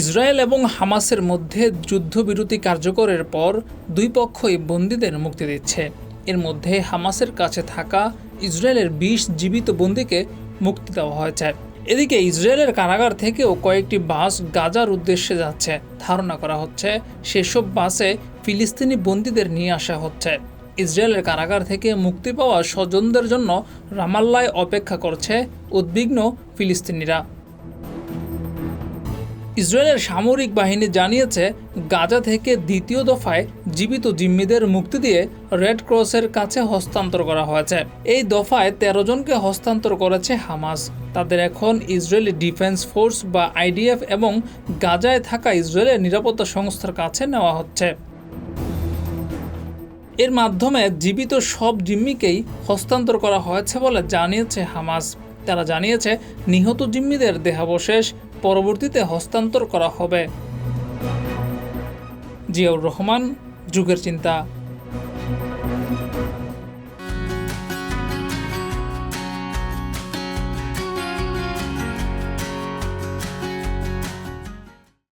Israel এবং হামাসের মধ্যে যুদ্ধবিরতি কার্যকরের পর দুই পক্ষই বন্দীদের মুক্তি দিচ্ছে। এর মধ্যে হামাসের কাছে থাকা ইসরায়েলের বিশ জীবিত বন্দীকে মুক্তি দেওয়া হয়েছে। এদিকে ইসরায়েলের কারাগার থেকেও কয়েকটি বাস গাজার উদ্দেশ্যে যাচ্ছে। ধারণা করা হচ্ছে সেসব বাসে ফিলিস্তিনি বন্দীদের নিয়ে আসা হচ্ছে। ইসরায়েলের কারাগার থেকে মুক্তি পাওয়া স্বজনদের জন্য রামাল্লায় অপেক্ষা করছে উদ্বিগ্ন ফিলিস্তিনিরা। ইসরায়েলের সামরিক বাহিনী জানিয়েছে গাজা থেকে দ্বিতীয় দফায় জীবিত জিম্মিদের মুক্তি দিয়ে রেড ক্রসের কাছে হস্তান্তর করা হয়েছে। এই দফায় তেরো জনকে হস্তান্তর করেছে হামাস। তাদের এখন ইসরায়েলি ডিফেন্স ফোর্স বা আইডিএফ এবং গাজায় থাকা ইসরায়েলের নিরাপত্তা সংস্থার কাছে নেওয়া হচ্ছে। এর মাধ্যমে জীবিত সব জিম্মিকেই হস্তান্তর করা হয়েছে বলে জানিয়েছে হামাস। তারা জানিয়েছে, নিহত জিম্মিদের দেহাবশেষ পরবর্তীতে হস্তান্তর করা হবে। জিয়াউর রহমান যুগের চিন্তা।